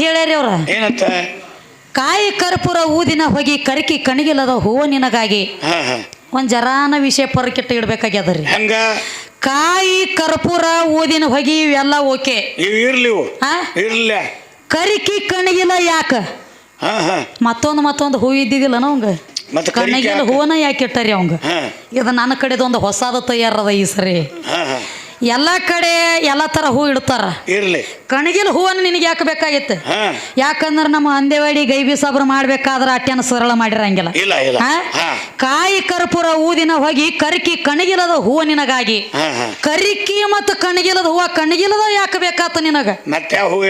ಹೇಳ್ಯಾರಿ ಅವ್ರ? ಏನಂತ? ಕಾಯಿ ಕರ್ಪೂರ ಊದಿನ ಹೋಗಿ ಕರಕಿ ಕಣಗಿಲ್ಲದ ಹೂವು ನಿನಗಾಗಿ ಒಂದ್ ಜರಾನ ವಿಷಯ ಪರಕಿಟ್ಟು ಇಡ್ಬೇಕಾಗ್ಯದ ರೀ ಹೆಂಗ? ಕಾಯಿ ಕರ್ಪೂರ ಊದಿನ ಹೊಗಿ ಇವೆಲ್ಲ ಓಕೆ. ಇವ್ ಇರ್ಲಿ ಇವು. ಆ ಇರ್ಲ. ಕರಿಕಿ ಕಣ್ಗಿಲ್ಲ ಯಾಕ? ಹಾ ಹಾ. ಮತ್ತೊಂದು ಮತ್ತೊಂದು ಹೂ ಇದ್ದಿದ್ದಿಲ್ಲ ಅವಂಗ? ಮತ್ತೆ ಕಣ್ಣಿಗೆಲ್ಲ ಹೂವನ ಯಾಕೆ ಇಟ್ಟಾರಿ ಅವಂಗ? ಹಾ. ಇದು ನನ್ನ ಕಡೆದೊಂದು ಹೊಸಾದ ತಯಾರದ ಈ ಸರಿ. ಹಾ ಹಾ. ಎಲ್ಲ ಕಡೆ ಎಲ್ಲ ಥರ ಹೂ ಇಡ್ತಾರ. ಇರ್ಲಿ. ಕಣಗಿಲ್ ಹೂವನ್ನು ನಿನಗೆ ಯಾಕೆ ಬೇಕಾಗಿತ್ತು? ಯಾಕಂದ್ರೆ ನಮ್ಮ ಅಂದೇವಾಡಿ ಗೈಬಿ ಸಾಬ್ರು ಮಾಡ್ಬೇಕಾದ್ರೆ ಅಟ್ಯಾನ ಸರಳ ಮಾಡಿರಂಗಿಲ್ಲ. ಇಲ್ಲ ಇಲ್ಲ. ಹಾ? ಕಾಯಿ ಕರ್ಪೂರ ಊದಿನ ಹೋಗಿ ಕರಿಕಿ ಕಣಗಿಲದ ಹೂವು ನಿನಗಾಗಿ. ಕರಿಕಿ ಮತ್ತು ಕಣಗಿಲದ ಹೂವ ಕಣಗಿಲದ ಯಾಕೆ ಬೇಕಾತ ನಿನಗ? ಮತ್ತೆ ಇತ್ತು ಹೂ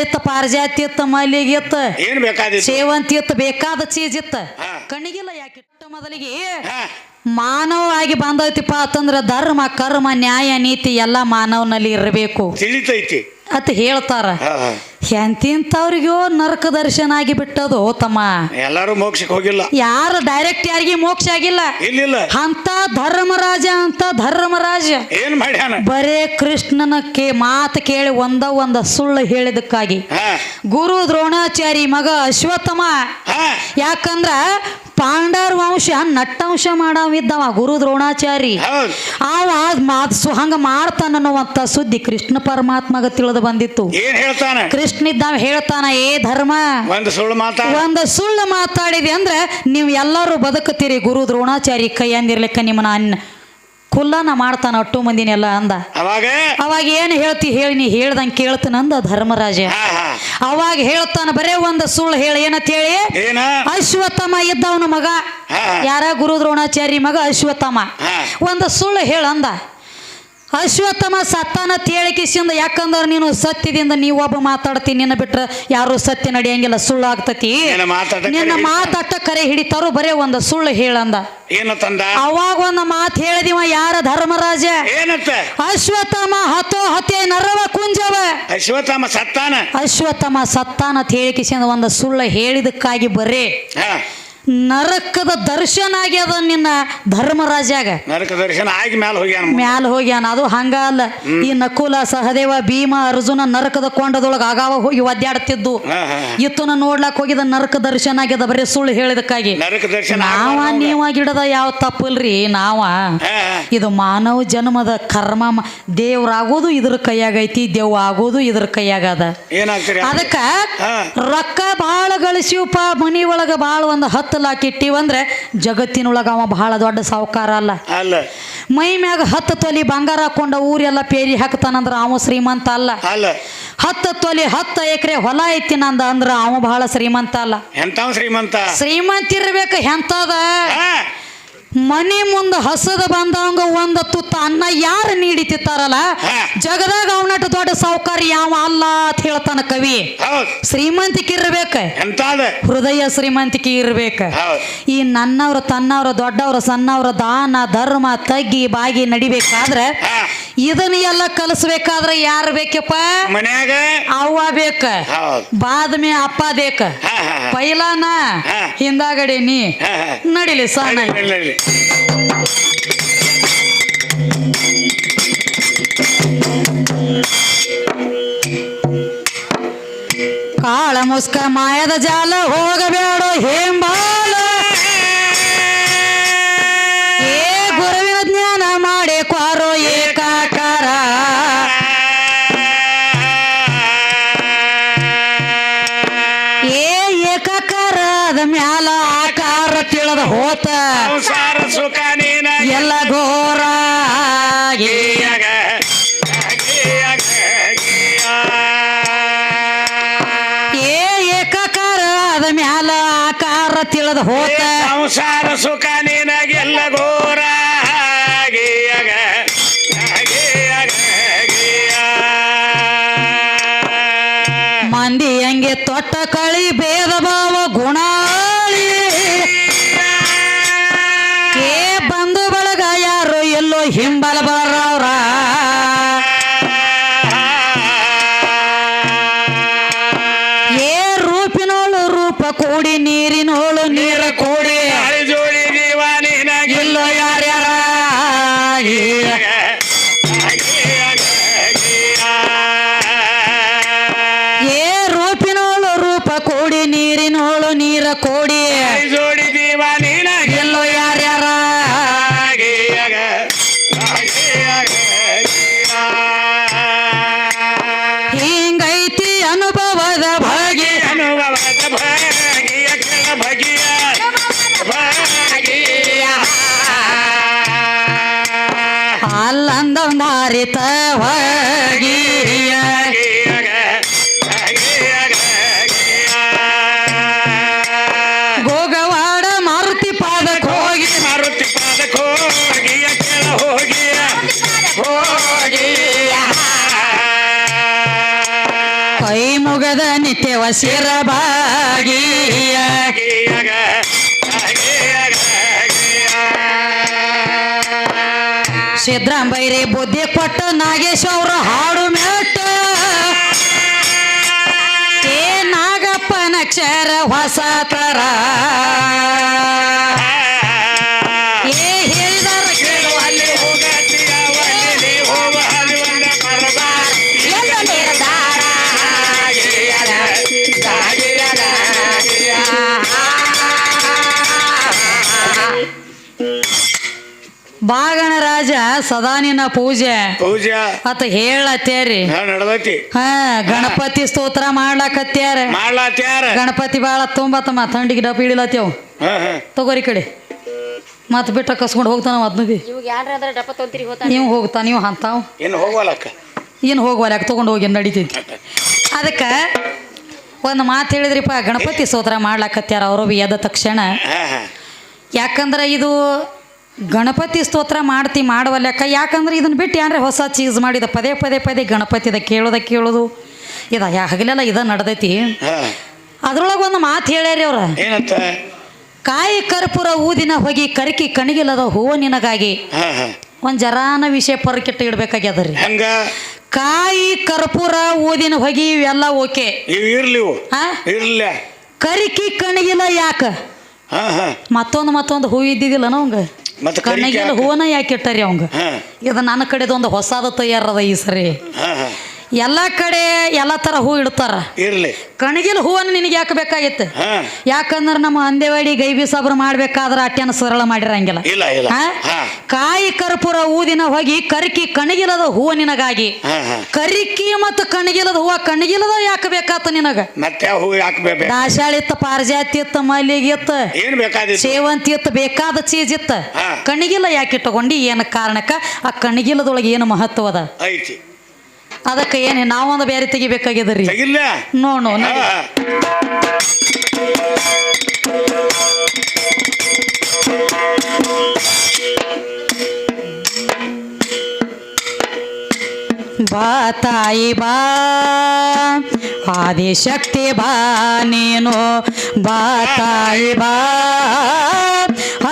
ಇತ್ತ ಪಾರಿಜಾತಿ ಇತ್ತ ಮಲ್ಲಿಗೆ ಇತ್ತು ಏನ್ ಬೇಕಾದಿತ್ತು? ಸೇವಂತಿ ಇತ್ತು ಬೇಕಾದ ಚೀಸ್ ಇತ್ತ. ಹಾ. ಕಣಗಿಲ ಯಾಕೆ ಮೊದಲಿಗೆ? ಹಾ. ಮಾನವ ಆಗಿ ಬಂದೈತಿಪ್ಪ ಅಂತಂದ್ರೆ ಧರ್ಮ ಕರ್ಮ ನ್ಯಾಯ ನೀತಿ ಎಲ್ಲ ಮಾನವನಲ್ಲಿ ಇರಬೇಕು. ತಿಳಿತೈತಿ. ಅಂತ ಹೇಳ್ತಾರ. ಎಂತಿಂತವ್ರಿಗೋ ನರಕ ದರ್ಶನ ಆಗಿ ಬಿಟ್ಟದು ತಮ್ಮ. ಎಲ್ಲಾರು ಮೋಕ್ಷಕ್ಕೆ ಹೋಗಿಲ್ಲ. ಯಾರು ಡೈರೆಕ್ಟ್ ಯಾರಿಗೆ ಮೋಕ್ಷ ಆಗಿಲ್ಲ. ಇಲ್ಲ ಅಂತ ಧರ್ಮರಾಜ ಅಂತ ಧರ್ಮರಾಜ. ಏನ್ ಮಾಡ್ಯಾನ? ಬರೇ ಕೃಷ್ಣನ ಕೇ ಮಾತು ಕೇಳಿ ಒಂದ ಒಂದ ಸುಳ್ಳು ಹೇಳಿದಕ್ಕಾಗಿ. ಗುರು ದ್ರೋಣಾಚಾರಿ ಮಗ ಅಶ್ವತ್ಥಮ. ಯಾಕಂದ್ರ ಪಾಂಡರ್ ವಂಶ ನಟ್ಟಂಶ ಮಾಡವಿದ್ದವ ಗುರು ದ್ರೋಣಾಚಾರಿ. ಅವ ಮಾತು ಹಂಗ ಮಾಡ್ತಾನನ್ನುವಂತ ಸುದ್ದಿ ಕೃಷ್ಣ ಪರಮಾತ್ಮಗ ತಿಳಿದು ಬಂದಿತ್ತು. ಕೃಷ್ಣ ಇದ್ದಾವ ಹೇಳ್ತಾನ ಏ ಧರ್ಮ ಒಂದು ಸುಳ್ಳು ಒಂದು ಸುಳ್ಳು ಮಾತಾಡಿದೆ ಅಂದ್ರೆ ನೀವು ಎಲ್ಲರೂ ಬದುಕುತ್ತೀರಿ ಗುರು ದ್ರೋಣಾಚಾರಿ ಕೈ ಅಂದಿರ್ಲಿಕ್ಕೆ ನಿಮ್ಮನ್ನ ಅನ್ನ ಕುಲ್ಲನ ಮಾಡ್ತಾನ ಅಟ್ಟು ಮಂದಿನೆಲ್ಲ ಅಂದ. ಅವಾಗ? ಅವಾಗ ಏನು ಹೇಳ್ತಿ ಹೇಳಿ ನೀ ಹೇಳ್ದಂಗೆ ಕೇಳ್ತಾನಂದ ಧರ್ಮರಾಜ. ಅವಾಗ ಹೇಳ್ತಾನ ಬರೇ ಒಂದು ಸುಳ್ಳು ಹೇಳಿ ಏನಂತ ಹೇಳಿ? ಅಶ್ವತ್ಥಮ ಇದ್ದವನ ಮಗ. ಯಾರ ಗುರು ದ್ರೋಣಾಚಾರಿ ಮಗ ಅಶ್ವತ್ಥಮ. ಒಂದು ಸುಳ್ಳು ಹೇಳಂದ. ಅಶ್ವತ್ಥಮ ಸತ್ತಾನ ತೇಳಿಕಿಸಿಂದ ಯಾಕಂದ್ರೆ ನೀನು ಸತ್ಯದಿಂದ ನೀವು ಒಬ್ಬ ಮಾತಾಡ್ತೀನಿ ನಿನ್ನ ಬಿಟ್ರೆ ಯಾರು ಸತ್ಯ ನಡೆಯಂಗಿಲ್ಲ ಸುಳ್ಳು ಆಗ್ತತಿ. ನಿನ್ನ ಮಾತಾಟ ಕರೆ ಹಿಡಿತಾರ. ಬರೇ ಒಂದು ಸುಳ್ಳು ಹೇಳಂದ. ಅವಾಗ ಒಂದು ಮಾತು ಹೇಳಿದಿವ ಯಾರ ಧರ್ಮರಾಜ? ಅಶ್ವತ್ಥಮ ಹತೋ ಹತೆ ನರವ ಕುಂಜವ. ಅಶ್ವತ್ಥಮ ಸತ್ತಾನ? ಅಶ್ವತ್ಥಮ ಸತ್ತಾನ ತೇಳಿಕಿಸಿಂದ ಒಂದು ಸುಳ್ಳು ಹೇಳಿದಕ್ಕಾಗಿ ಬರೇ. ನರಕದ ದರ್ಶನ ಆಗ್ಯದ ನಿನ್ನ ಧರ್ಮರಾಜಾಗ ನರಕ ದರ್ಶನ ಆಗಿ ಮ್ಯಾಲ ಹೋಗ್ಯಾನ ಮ್ಯಾಲ ಹೋಗ್ಯಾನ ಅದು ಹಂಗ ಅಲ್ಲ. ಈ ನಕುಲ ಸಹದೇವ ಭೀಮ ಅರ್ಜುನ ನರಕದ ಕೊಂಡದೊಳಗ ಆಗಾವ ಹೋಗಿ ಒದ್ದಾಡ್ತಿದ್ದು. ಇತ್ತುನ ನೋಡ್ಲಾಕ್ ಹೋಗಿದ ನರಕ ದರ್ಶನ ಆಗ್ಯದ ಬರೀ ಸುಳ್ಳು ಹೇಳಿದಕ್ಕಾಗಿ. ನರಕ ದರ್ಶನ ನಾವ ಆಗ್ಬಾರ್ದು ನೀವ ಗಿಡದ ಯಾವ ತಪ್ಪಲ್ರಿ ನಾವ? ಇದು ಮಾನವ ಜನ್ಮದ ಕರ್ಮ ದೇವ್ರಾಗೋದು ಇದ್ರ ಕೈಯಾಗೈತಿ ದೇವ್ ಆಗೋದು ಇದ್ರ ಕೈಯಾಗ ಅದ. ಅದಕ್ಕ. ರೊಕ್ಕ ಬಾಳ ಗಳಿಸಿವಪ್ಪ ಮನಿ ಒಳಗ ಬಾಳ ಒಂದ್ ಹತ್ತು ಲಾಕ್ ಇಟ್ಟಿವಂದ್ರೆ ಜಗತ್ತಿನೊಳಗ ಅವ ಬಹಳ ದೊಡ್ಡ ಸಾವುಕಾರ ಅಲ್ಲ. ಅಲ್ಲ. ಮೈ ಮ್ಯಾಗ ಹತ್ತು ತೊಲಿ ಬಂಗಾರ ಹಾಕೊಂಡ ಊರೆಲ್ಲ ಪೇರಿ ಹಾಕ್ತಾನಂದ್ರ ಅವ ಶ್ರೀಮಂತ ಅಲ್ಲ. ಅಲ್ಲ. ಹತ್ತು ತೊಲಿ ಹತ್ತು ಎಕರೆ ಹೊಲ ಐತಿ ನಂದ ಅಂದ್ರ ಅವ ಬಹಳ ಶ್ರೀಮಂತ ಅಲ್ಲ. ಶ್ರೀಮಂತ? ಶ್ರೀಮಂತ ಇರ್ಬೇಕು ಎಂತದ ಮನಿ ಮುಂದೆ ಹಸದ ಬಂದವಂಗ ಒಂದ ತುತ್ತ ಅನ್ನ ಯಾರು ನೀಡಿತಿತ್ತಾರಲ್ಲ. ಜಗದಾಗ ಅವನಟ್ಟು ದೊಡ್ಡ ಸಾವುಕಾರ ಯಾವ ಅಲ್ಲ ಅಂತ ಹೇಳ್ತಾನ ಕವಿ. ಶ್ರೀಮಂತಿಕೆ ಇರ್ಬೇಕ. ಹೃದಯ ಶ್ರೀಮಂತಿಕೆ ಇರ್ಬೇಕ. ಈ ನನ್ನವ್ರ ತನ್ನವ್ರ ದೊಡ್ಡವ್ರ ಸಣ್ಣವ್ರ ದಾನ ಧರ್ಮ ತಗ್ಗಿ ಬಾಗಿ ನಡಿಬೇಕಾದ್ರೆ ಇದನ್ನ ಎಲ್ಲ ಕಲಿಸ್ಬೇಕಾದ್ರೆ ಯಾರು ಬೇಕಪ್ಪ? ಮನ್ಯಾಗ? ಅವ್ವ ಬೇಕ. ಬಾದ್ಮಿ ಅಪ್ಪ ಬೇಕ. ಪೈಲಾನ. ಹಿಂದಾಗಡೆ ನೀ. ನಡಿಲಿ ನಡಿ. ಕಾಳ ಮುಸ್ಕ ಮಾಯದ ಜಾಲ ಹೋಗಬೇಡ ಹೇಂಬಾಲ. ಮ್ಯಾಲ ಆಕಾರ ತಿಳಿದ ಹೋತ. ಸಂಸಾರ ಸುಖ ನೀನ. ಎಲ್ಲ ಘೋರ ಗೀಯಗ, ಗೀಯಗ, ಗೀಯ. ಏ ಏಕಾಕಾರದ ಮ್ಯಾಲ ಆಕಾರ ತಿಳಿದ ಹೋತ. ಸಂಸಾರ ಸುಖ ನಿನಗೆಲ್ಲ ಘೋರ ಗೀಯಗ, ಗೀಯಗ, ಗೀಯ. ಮಂದಿ ಹಂಗೆ ತೊಟ್ಟ ಕಳಿ ಬಗೆಯ ಬಗೆಯ ಅಲ್ಲಂದ ಮಾರಿತ ಹರಿತವ ಕೈ ಮುಗದ ನಿತ್ಯವ ಶಿರಬಾಗಿಯ ಸಿದ್ರಾಂಬೈರಿ ಬುದ್ಧಿ ಕೊಟ್ಟು ನಾಗೇಶ್ ಅವರು ಹಾಡು ಮೆಟ್ಟ. ಏ ನಾಗಪ್ಪನ ನಕ್ಷರ ಹೊಸ ತರ. ಬಾಗಣ ರಾಜ ಸದಾನಿನ ಪೂಜೆ. ಪೂಜೆ. ಅತ ಹೇಳತ್ತೇರಿ ಹಾ ನಡ್ದೈತಿ. ಹಾ ಗಣಪತಿ ಸ್ತೋತ್ರ ಮಾಡ್ಲಾಕತ್ಯಾರ. ಮಾಡ್ಲಾತ್ಯಾರ. ಗಣಪತಿ ಬಾಳ ತುಂಬತ್ತಮ್ಮ ಥಂಡಿಗೆ ಡಪ್ ಹಿಡಿಲತ್ತೇವ್ ತಗೋರಿ ಕಡೆ. ಮತ್ ಬಿಟ್ಟ ಕಸ್ಕೊಂಡು ಹೋಗ್ತಾನ ಹೋತ ನೀವು ಹೋಗ್ತಾ ನೀವು ಅಂತಾವ್ ಇನ್ನು ಹೋಗ್ವಲಕ್ಕ ಏನು ಹೋಗುವಲ್ಲ ತಗೊಂಡು ಹೋಗಿ ನಡೀತೈತಿ. ಅದಕ್ಕೆ ಒಂದು ಮಾತು ಹೇಳಿದ್ರಿಪ್ಪ ಗಣಪತಿ ಸ್ತೋತ್ರ ಮಾಡ್ಲಾಕತ್ಯಾರ ಅವರು ಬಿ ಎದ್ದ ತಕ್ಷಣ. ಹಾ ಹಾ. ಯಾಕಂದ್ರೆ ಇದು ಗಣಪತಿ ಸ್ತೋತ್ರ ಮಾಡ್ತಿ ಮಾಡುವಲ್ಲಕ್ಕ ಯಾಕಂದ್ರೆ ಇದನ್ನ ಬಿಟ್ಟು ಏನ್ರೆ ಹೊಸ ಚೀಸ್ ಮಾಡಿದ ಪದೇ ಪದೇ ಪದೇ ಗಣಪತಿದ ಕೇಳೋದ ಕೇಳೋದು. ಇದ ಯಾ ಹಗಲೆಲ್ಲ ಇದ ನಡ್ದೈತಿ. ಅದ್ರೊಳಗೆ ಒಂದು ಮಾತು ಹೇಳ್ಯಾರಿ ಅವ್ರ. ಏನಂತ? ಕಾಯಿ ಕರ್ಪೂರ ಊದಿನ ಹೋಗಿ ಕರಿಕಿ ಕಣಿಗಿಲ್ಲದ ಹೂವ ನಿನಗಾಗಿ. ಒಂದು ಜರಾನ ವಿಷಯ ಪರಕಿಟ್ಟು ಇಡ್ಬೇಕಾಗ್ಯದ ರೀ ಹಂಗ? ಕಾಯಿ ಕರ್ಪೂರ ಊದಿನ ಹೊಗಿ ಇವೆಲ್ಲ ಓಕೆ. ಇವು ಇರ್ಲಿ ಇವು ಆ ಇರ್ಲ ಕರಿಕಿ ಕಣಿಗಿಲ್ಲ ಯಾಕ? ಮತ್ತೊಂದು ಮತ್ತೊಂದು ಹೂ ಇದ್ದಿದ್ದಿಲ್ಲ ಮತ್ತೆ ಕಣ್ಣಿಗೆಲ್ಲ ಯಾಕೆ? ಹೂವನ ಯಾಕೆ ಇಟ್ಟಾರಿ ಅವಂಗ? ಇದು ನನ್ನ ಕಡೆದು ಒಂದು ಹೊಸಾದ ತಯಾರದ ಈ ಸರಿ? ಎಲ್ಲ ಕಡೆ ಎಲ್ಲ ಥರ ಹೂ ಇಡ್ತಾರ. ಇರ್ಲಿ. ಕಣಗಿಲ ಹೂವನ್ನು ನಿನಗೆ ಯಾಕೆ ಬೇಕಾಗಿತ್ತು? ಯಾಕಂದ್ರೆ ನಮ್ಮ ಅಂದೇವಾಡಿ ಗೈಬಿ ಸಾಬ್ರು ಮಾಡ್ಬೇಕಾದ್ರೆ ಅಟ್ಯನ ಸರಳ ಮಾಡಿರಂಗಿಲ್ಲ. ಕಾಯಿ ಕರ್ಪೂರ ಊದಿನ ಹೋಗಿ ಕರಿಕಿ ಕಣಗಿಲದ ಹೂವು ನಿನಗಾಗಿ. ಕರಿಕಿ ಮತ್ತು ಕಣಗಿಲದ ಹೂವ ಕಣಗಿಲದ ಯಾಕೆ ಬೇಕಾತ ನಿನಗ? ಮತ್ತೆ ಇತ್ತು ಹಾಕ್ಬೇಕು ಇತ್ತು ಪಾರಿಜಾತಿ ಇತ್ತ ಮಲ್ಲಿಗೆ ಇತ್ತ ಸೇವಂತಿ ಇತ್ತು ಬೇಕಾದ ಚೀಜ್ ಇತ್ತ ಕಣಗಿಲ ಯಾಕೆ ಇಟ್ಟುಕೊಂಡು ಏನು ಕಾರಣಕ್ಕ? ಆ ಕಣಗಿಲದೊಳಗೆ ಏನು ಮಹತ್ವ ಅದ ಐತಿ. ಅದಕ್ಕೆ ಏನು ನಾವೊಂದು ಬೇರೆ ತೆಗಿಬೇಕಾಗ್ಯದ ರೀ ತೆಗಿಲ್ಲ ನೋಡು. ಬಾ ತಾಯಿ ಬಾ. ಆದಿಶಕ್ತಿ ಬಾ ನೀನು. ಬಾ ತಾಯಿ ಬಾ.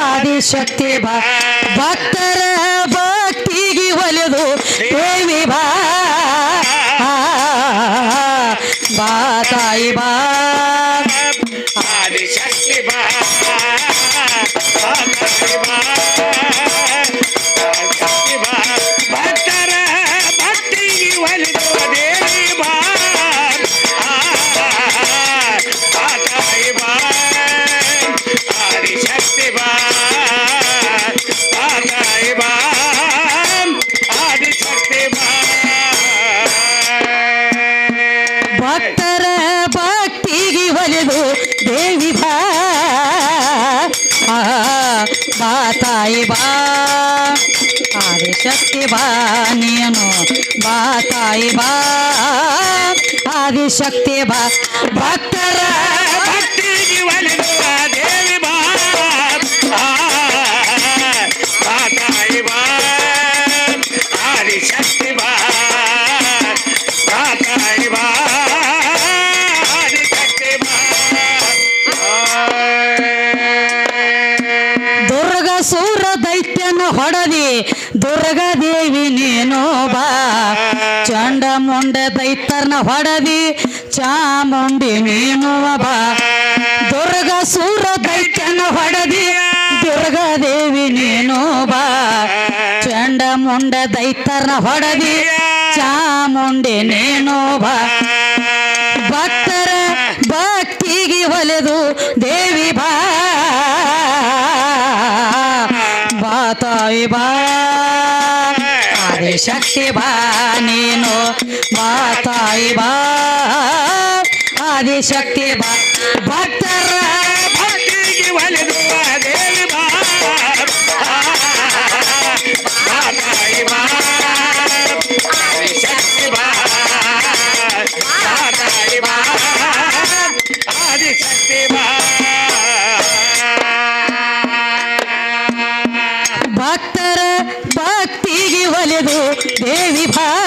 ಆದಿಶಕ್ತಿ ಬಾ. ಭಕ್ತರ ಆದಿಶಕ್ತಿ ಬಾ ನೀನು. ಬಾ ತಾಯಿ ಬಾ. ಆದಿಶಕ್ತಿ ಬಾ. ಭಕ್ತರ ಚಂಡ ದೈತರ್ನ ಹೊಡದಿ ಚಾಮುಂಡಿ ಬಾ. ದುರ್ಗ ಸೂರ ದೈತ್ಯನ ಹೊಡದಿ ದುರ್ಗ ದೇವಿ ನೀನು ಬಾ. ಚಂಡ ಮುಂಡ ದೈತರ್ನ ಹೊಡದಿ ಚಾಮುಂಡಿ ನೀನು ಬಾ. ಭಕ್ತರ ಭಕ್ತಿಗೆ ಒಲೆದು ದೇವಿ ಬಾ. ಬಾ ತಾಯಿ ಬಾ. ಆದಿಶಕ್ತಿ ಬಾ ನೀನು, ಬಾ ತಾಯಿ ಬಾ. ಆದಿಶಕ್ತಿ ಬಾ. ಭಕ್ತರ ಭಕ್ತಿಗೆ ಒಲಿದು ದೇವಿ ಬಾ. ಮಾತಾಯಿ ಬಾ. ಒಲೆದು ದೇವಿ ಭಾ.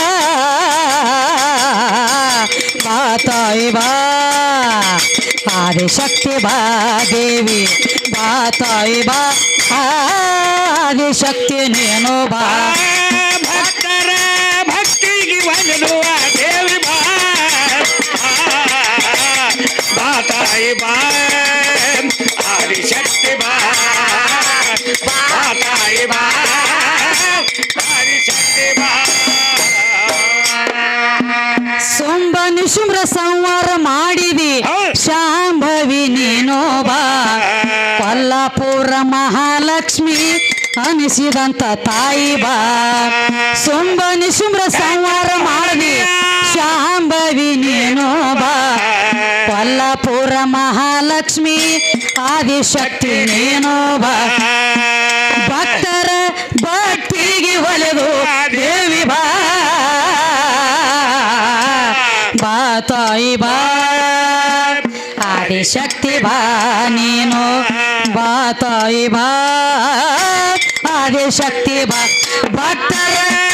ಮಾತಾಯಿ ಬಾ. ಆದಿಶಕ್ತಿ ಬಾ ದೇವಿ. ಮಾತಾಯಿ ಬಾ. ಆದಿಶಕ್ತಿ ನೀನು ಬಾ. ಭಕ್ತರ ಭಕ್ತಿಗೆ ಒಲೆದು ದೇವಿ ಬಾ. ಮಾತಾಯಿ ಬಾ. ಆದಿಶಕ್ತಿ ಬಾ. ಮಾತಾಯಿ ಬಾ. ಸೊಂಬ ನಿಶುಮ್ರ ಸಂವಾರ ಮಾಡಿದಿ. ಶಾಂಭವಿ ನೀನು ಬಾ. ಕೊಲ್ಲಾಪುರ ಮಹಾಲಕ್ಷ್ಮಿ ಅನಿಸಿದಂತ ತಾಯಿ ಬಾ. ಸೊಂಬ ನಿಶುಮ್ರ ಸಂವಾರ ಮಾಡಿದಿ. ಶಾಂಭವಿ ನೀನು ಬಾ. ಕೊಲ್ಲಾಪುರ ಮಹಾಲಕ್ಷ್ಮಿ ಆದಿಶಕ್ತಿ ನೀನು ಬಾ. ಭಕ್ತರ ಭಕ್ತಿಗೆ ಒಲೆದು ಬಾ ಆದಿಶಕ್ತಿ ಬಾ ನೀನು ಬಾ ತಾಯಿ ಬಾ ಆದಿಶಕ್ತಿ ಬಾ ಭಕ್ತರ.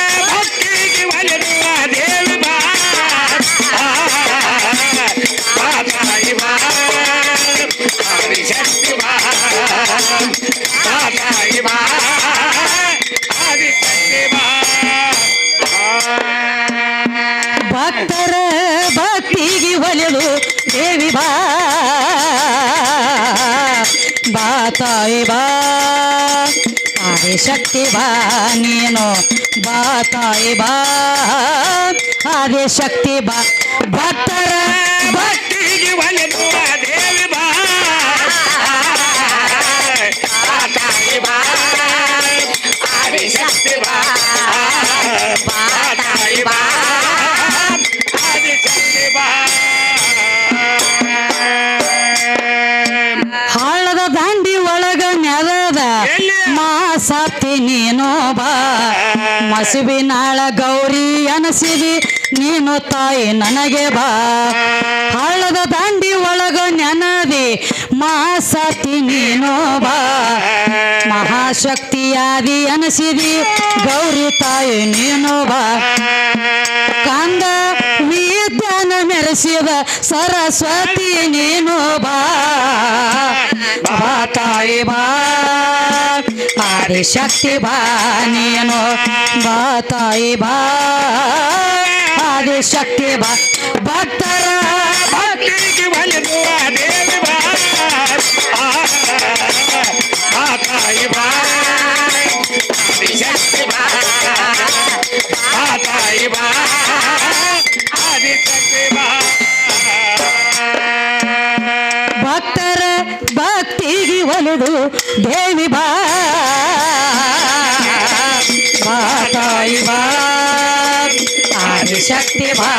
ತಾಯಿ ಬಾ ಆದಿಶಕ್ತಿ ಬಾ ನೀನು ಬಾ ತಾಯಿ ಬಾ ಆದಿಶಕ್ತಿ ಬಾ ಭಕ್ತರ ಭಕ್ತಿ ಭಕ್ತಿಗೆ ಒಲಿದುವ ದೇವಿ ಮಾಸತ್ತಿ ನೀನು ಬಾ ಮಸುಬಿನಾಳ ಗೌರಿ ಅನಸಿದಿ ನೀನು ತಾಯಿ ನನಗೆ ಬಾ. ಹಳ್ಳದ ದಂಡಿ ಒಳಗ ನೆನದಿ ಮಾಸತ್ತಿ ನೀನು ಬಾ ಮಹಾಶಕ್ತಿಯಾದಿ ಅನಸಿದಿ ಗೌರಿ ತಾಯಿ ನೀನು ಬಾ ಕಂದ ವಿದ್ಯಾನ ಮೆರೆಸಿದ ಸರಸ್ವತಿ ನೀನು ಬಾ ಬಾ ತಾಯಿ ಬಾ ಆದಿಶಕ್ತಿ ಬಾ ನೀನು ಬಾ ತಾಯಿ ಬಾ ಆದಿಶಕ್ತಿ ಬಾ ಭಕ್ತರ ಭಕ್ತಿ ಭಕ್ತಿಗೆ ಒಲಿದುವ ದೇವಿ ಬಾ ಆದಿಶಕ್ತಿ ಬಾ ಬಾ ಬಾ ಭಕ್ತರ ಭಕ್ತಿಗೆ ಒಲಿದು ದೇವಿ ಬಾ. ಬಾ ತಾಯಿ ಬಾ. ಆದಿಶಕ್ತಿ ಬಾ.